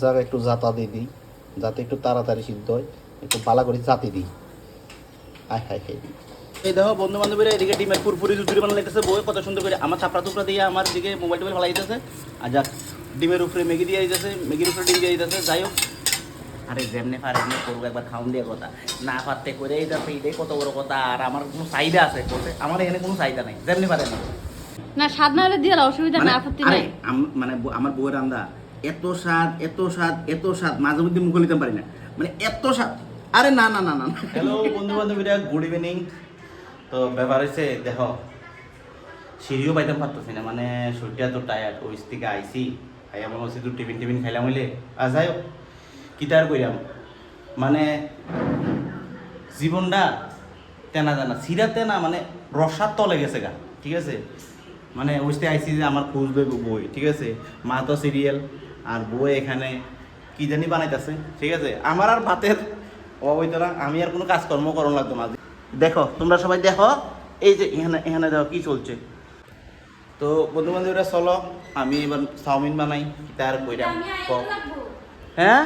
যাক একটু জাতা দিয়ে দিই যাতে একটু তাড়াতাড়ি সিদ্ধ হয় একটু বালা করে জাতি দিই। আয় হায় হায় এই দেখো বন্ধু বান্ধবীরা এদিকে ডিমের পুরপুরি জুজুরি বানানো লাগতেছে বই কত সুন্দর করে আমার চাপড়া টুকরা দিয়ে আমার দিকে মোবাইল টোবাইল ভালো দিতেছে। আর যাক ডিমের উপরে ম্যাগি দিয়ে দিতেছে ম্যাগির উপরে ডিম দিয়ে দিতেছে যাই হোক। আরে যেমনি পারে এমনি করব একবার খাওন দিয়ে কথা। না পারতে করে এই যাচ্ছে এটাই কত বড় কথা। আর আমার কোনো চাহিদা আছে বলতে আমার এখানে কোনো চাহিদা নাই যেমনি পারে না না স্বাদ না হলে দিয়ে অসুবিধা মানে না আরে নাই মানে আমার বউয়ের রান্দা এত স্বাদ এত স্বাদ এত স্বাদ, মাঝে মধ্যে মুখে নিতে পারি না। মানে এত স্বাদ। আরে না না না না হ্যালো বন্ধু বান্ধবীরা গুড ইভিনিং তো ব্যাপার হয়েছে দেখো, সিঁড়িও পাইতাম পারতেছি না। মানে শরীরটা তো টায়ার্ড ওই থেকে আইসি খাই আমার তো টিফিন টিফিন খাইলাম হইলে। আর যাই হোক কিতার কইরাম? মানে জীবনটা তেনা জানা সিরা তেনা মানে রসার তলে গেছে গা, ঠিক আছে? মানে ওইতে আইসি যে আমার খুঁজবে বই ঠিক আছে? মা তো সিরিয়াল আর বই এখানে কি জানি বানাইতেছে ঠিক আছে? আমার আর ভাতের হইতো না আমি আর কোনো কাজকর্ম করণ লাগতো না। দেখো তোমরা সবাই দেখো এই যে এখানে এখানে দেখো কি চলছে। তো বন্ধু বান্ধবীরা চলো আমি এবার চাউমিন বানাই তার কইরা হ্যাঁ?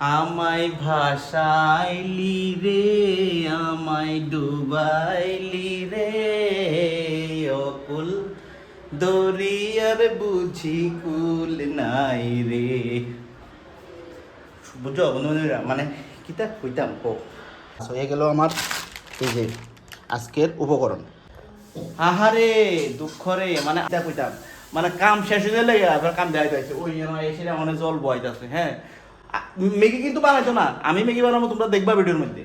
আমায় ভাসাইলি রে, আমায় ডুবাইলি রে। অকুল দরিয়ার বুঝি কুল নাই রে। বুঝছ বন্ধু বান্ধবীরা মানে কিতা কইতাম কো হয়ে গেল আমার এই যে আজকের উপকরণ। আহারে, দুঃখ রে মানে কিতা কইতাম মানে কাম শেষ হয়ে গেলে আবার কাম যাইছে ওই এসে মানে জল বয়তাছে হ্যাঁ। ম্যাগি কিন্তু বানাইতো না? আমি ম্যাগি বানাবো, তোমরা দেখবা ভিডিওর মধ্যে।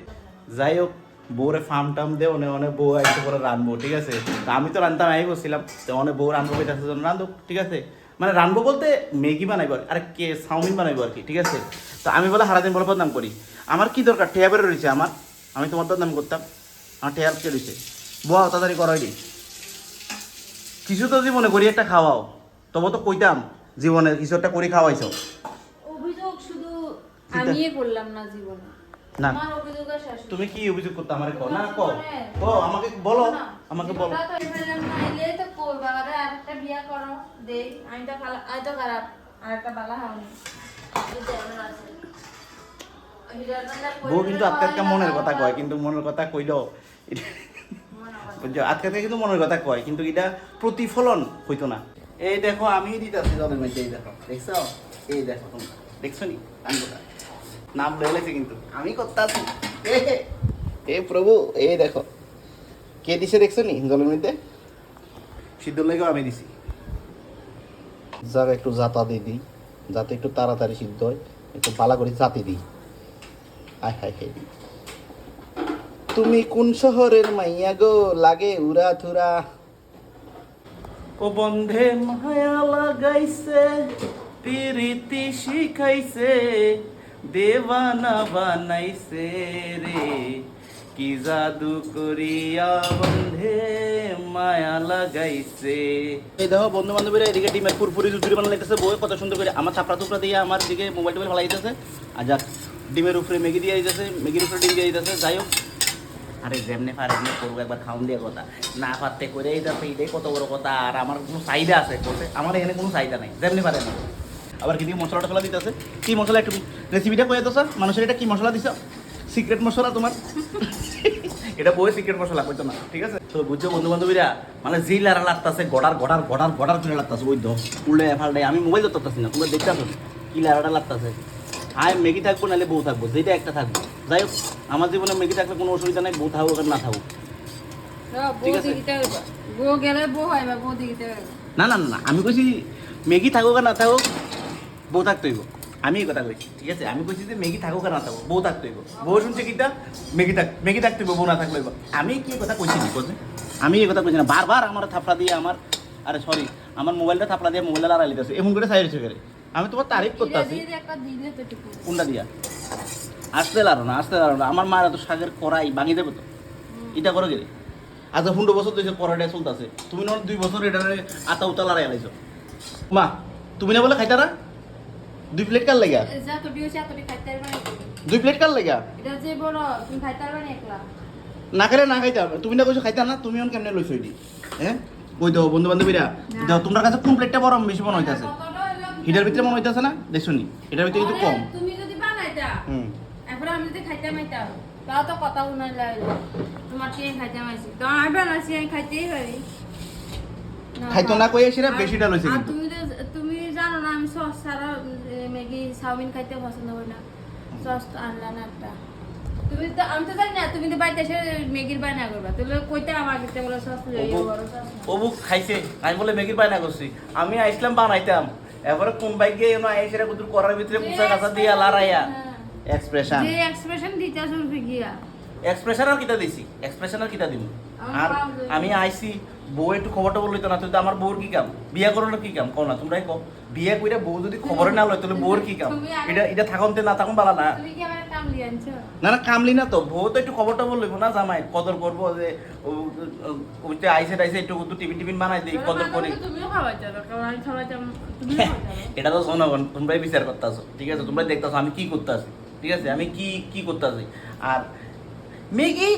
যাই হোক, বউরে ফার্ম টার্ম দে অনেক অনেক বউ আইসে করে রানবো, ঠিক আছে? আমি তো রান্তাম, আমি বলছিলাম তো অনেক বউ রানবো পেতেছে জন্য রান্ধুক ঠিক আছে? মানে রানবো বলতে ম্যাগি বানাইবো আর কি। চাউমিন বানাইবো আর কি, ঠিক আছে? তো আমি বলে সারাদিন বলে বদনাম করি। আমার কি দরকার? টেয়াবের রয়েছে আমার। আমি তোমার বদনাম করতাম। আমার টেয়ার কে রয়েছে বউ তাড়াতাড়ি করাই দিই কিছু তো জীবনে করি, একটা খাওয়াও। তবে তো কইতাম, জীবনে কিছু একটা করে খাওয়াইছো। করলাম না জীবনে। না। শাশুড়ি তুমি কি অভিযোগ করতে? আমারে কো না কো কো আমাকে বলো। আমাকে বলো। তো কই বাবারে আরেকটা বিয়া করো আমি তো খালা আমি তো খারাপ। আরেকটা বালা বউ কিন্তু আজকে আজকে মনের কথা কয় কিন্তু মনের কথা কইলো। মনে। বুঝছ? আজকে থেকে কিন্তু মনের কথা কয় কিন্তু এটা প্রতিফলন হইতো না। এই দেখো আমি দিতেছি জলের মধ্যে এই দেখো। দেখছ? এই দেখো তোমরা। দেখছ নি? আমি কোথায় নাম লেগেছে কিন্তু। আমি করতাছি এ এ প্রভু এই দেখো। কে দিছে দেখছ নি? জলের মধ্যে? সিদ্ধ লেগেও আমি দিছি। যাক একটু জাতা দিয়ে দিই। যাতে একটু তাড়াতাড়ি সিদ্ধ হয়। একটু বালা করে জাতি দিই। আয় হায় হায়। তুমি কোন শহরের মাইয়া গো? লাগে উড়া থুরা ও বন্ধে মায়া লাগাইছে। প্রীতি শিখাইছে দেওয়ানা বানাইছে রে কি জাদু করিয়া বন্ধে মায়া লাগাইছে এই দেখো বন্ধু বান্ধবীরা এদিকে ডিমের পুরপুরি জুজুরি বানানো লাগতেছে বই কত সুন্দর করে। আমার চাপড়া টুকরা দিয়ে আমার দিকে মোবাইল টোবাইল দিতেছে। আর যাক, ডিমের উপরে ম্যাগি দিয়ে দিতেছে, ম্যাগির উপরে ডিম দিয়ে দিতেছে। যাই হোক। আরে যেমনি পারে এমনি করব, একবার খাওন দিয়ে কথা। না পারতে করে এই যাচ্ছে কত বড় কথা। আর আমার কোনো চাহিদা আছে আমার এখানে কোনো চাহিদা নাই, যেমনি পারে না। আবার কি দিয়ে মশলা টসলা দিতেছে? কি মশলা একটু রেসিপিটা কয়ে দোসা মানুষের এটা কি মশলা দিছ? সিক্রেট মশলা তোমার? এটা বই সিক্রেট মশলা কইতো না। ঠিক আছে? তো বুঝছ বন্ধু বান্ধবীরা মানে জি লারা লাগতাছে গড়ার গড়ার গড়ার গড়ার করে লাগতাছে ওই দো উল্টে ফাল্টে আমি মোবাইল ধরতেছি না তোমরা দেখতে আসো কি লারাটা লাগতাছে। আয় ম্যাগি থাকব নাহলে বউ থাকব যেটা একটা থাকব। যাই হোক আমার জীবনে ম্যাগি থাকলে কোনো অসুবিধা নাই বউ থাকুক আর না থাকুক। না না না আমি কইছি ম্যাগি থাকুক আর না থাকুক বউ থাকতে হইব। আমি এই কথা কইছি ঠিক আছে? আমি কইছি যে ম্যাগি থাকুক আর না থাকুক বউ থাকতে হইব। বউ শুনছে কিটা ম্যাগি থাক ম্যাগি থাকতে হইব বউ না থাকলে হইব। আমি কি কথা কইছি না কইছে আমি এই কথা কইছি না। বারবার আমার থাপড়া দিয়ে আমার আরে সরি আমার মোবাইলটা থাপড়া দিয়ে মোবাইলটা লড়াই লিতেছে এমন করে সাইড করে আমি তোমার তারিফ করতে আছি দিয়ে যে একটা দিলে তো একটু কোনটা দিয়া? আসতে লারো না আসতে লারো না। আমার মারা তো শাকের কড়াই ভাঙি দেবে তো। এটা করে গেলে। আজ পনেরো বছর ধরে কড়াইটা চলতেছে। তুমি না দুই বছর এটা আতা উতা লড়াই আলাইছো মা তুমি না বলে খাইতারা? দুই প্লেট কার লেগা? দুই প্লেট কার লেগা? না একলা। না খাইতা তুমি না কইছো খাইতা না তুমি অন কেমনে লইছো এটি? হ্যাঁ কই দাও বন্ধু বান্ধবীরা দাও তোমার কাছে কোন প্লেটটা বড় বেশি মনে হইতাছে হিটার ভিতরে মনে হইতেছে না? দেখছ নি? এটার ভিতরে কিন্তু কম। তুমি যদি বানাইতা হুম। এখন আমি যদি খাইতে মাইতাম তাও তো কথা শুনাই লাগল তোমার কি খাইতে মাইছি। তো আমি বানাইছি আমি খাইতেই পারি। খাইতো না। কইয়া সেটা আর- বেশিটা লইছে কিন্তু। তুমি তো তুমি জানো না আমি সস ছাড়া ম্যাগি চাউমিন খাইতে পছন্দ করি না। সস তো আনলা না একটা তুমি তো আমি তো জানি না তুমি তো বাড়িতে এসে ম্যাগির বায়না করবা। তাহলে কইতে আমার কাছে বলে সস খাইছে আমি বলে ম্যাগির বায়না করছি। আমি আইসলাম বানাইতাম। এবারে কোন বাইক গিয়ে এনো আইসেরা কুতুর করার ভিতরে কুচা কাঁচা দিয়া লারাইয়া হ্যাঁ। এক্সপ্রেশন যে এক্সপ্রেশন দিতে শুনবি গিয়া। এক্সপ্রেশন আর কিটা দিছি? এক্সপ্রেশন আর কিটা দিব আমার আর আমি আইছি বউ একটু খবরটা বললি তো না তুই তো আমার বউর কি কাম? বিয়া করানোর কি কাম? কও না তোমরাই কও। বিয়া কইরা বউ যদি খবরে না লয় তাহলে বউর কি কাম? এটা এটা থাকুনতে না থাকুন বালা না। কি না না কামলি না তো। বউ তো একটু খবরটা বললি না জামাই কদর করব যে ওইটা আইসে টাইসে একটু একটু টিফিন টিফিন বানাই দিই কদর করি। খাওয়াইছো এটা তো জনগণ তোমরাই বিচার করতেছো ঠিক আছে? তোমরা দেখতেছো আমি কি করতেছি ঠিক আছে? আমি কি কি করতেছি? আর ম্যাগি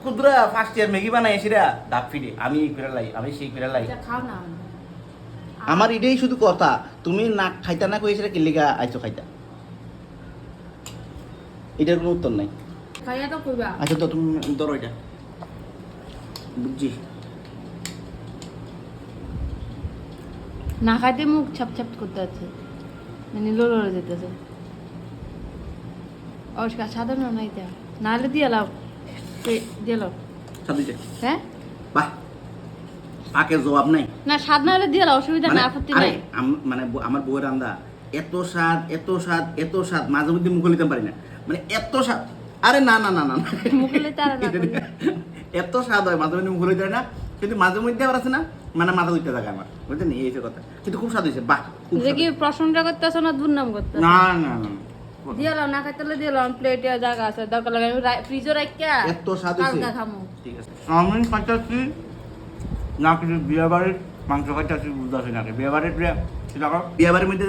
ক্ষুদ্রা ফার্স্ট ইয়ার ম্যাগি বানাই এসিরা ডাব ফিরে আমি এই করে লাই আমি সেই করে লাই। খাও না। আমার এটাই শুধু কথা তুমি না খাইতা না কইছিলে কি লিগা আইছো খাইতা। এটার কোনো উত্তর নাই। খাইয়া তো কইবা। আচ্ছা তো তুমি ধরো এটা। বুঝছি। না খাইতে মুখ ছাপ ছাপ করতে আছে। মানে লোড় লড়ে যেতেছে। অস্কার সাধারণ না এটা। নাহলে দিয়ে লাও হ্যাঁ? বাহ। পাকে জবাব নাই। না স্বাদ না হলে দিয়ে অসুবিধা না আপত্তি নাই। মানে আমার বউয়ের রান্দা এত স্বাদ এত স্বাদ এত স্বাদ মাঝে মধ্যে মুখে নিতে পারি না। মানে এত স্বাদ। আরে না না না না। এত স্বাদ হয় মাঝে মধ্যে মুখে না। কিন্তু মাঝে মধ্যে আবার আছে না মানে মাথা দুইটা থাকে আমার। বুঝলেন এই হচ্ছে কথা। কিন্তু খুব স্বাদ হয়েছে বাহ যে কি। প্রশংসা করতেছো না দুর্নাম করতেছো? না না না। দিয়ে লাও না খাইতে দিয়ে লাও প্লেটে জায়গা আছে দরকার লাগে ফ্রিজে রাখিয়া এত স্বাদ খামু। ঠিক আছে। চাউমিন খাইতেছি না কিন্তু বিয়ে বাড়ির মাংস খাইতেছি বুঝতেছি না বিয়ে বাড়ির বিয়ে বাড়ির মধ্যে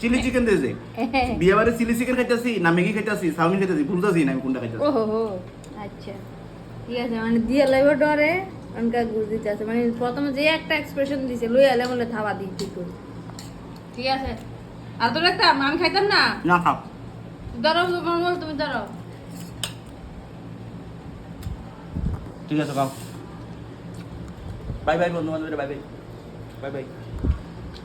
চিলি চিকেন দিয়েছে বিয়ে বাড়ির চিলি চিকেন খাইতেছি না ম্যাগি খাইতেছি চাউমিন খাইতেছি বুঝতেছি না আমি কোনটা খাইতেছি। ওহো আচ্ছা। ঠিক আছে মানে দিয়ে লাইব ডরে অনকা গুড় দিতে আছে মানে প্রথমে যে একটা এক্সপ্রেশন দিছে লই আলে বলে থাবা দিই ঠিক করে। ঠিক আছে। আর তো রাখতাম আমি খাইতাম না? না খাও। ধরো তোমার তুমি ধরো ঠিক আছে খাও বাই বাই বন্ধু বান্ধবীরা, বাই বাই। Bye bye.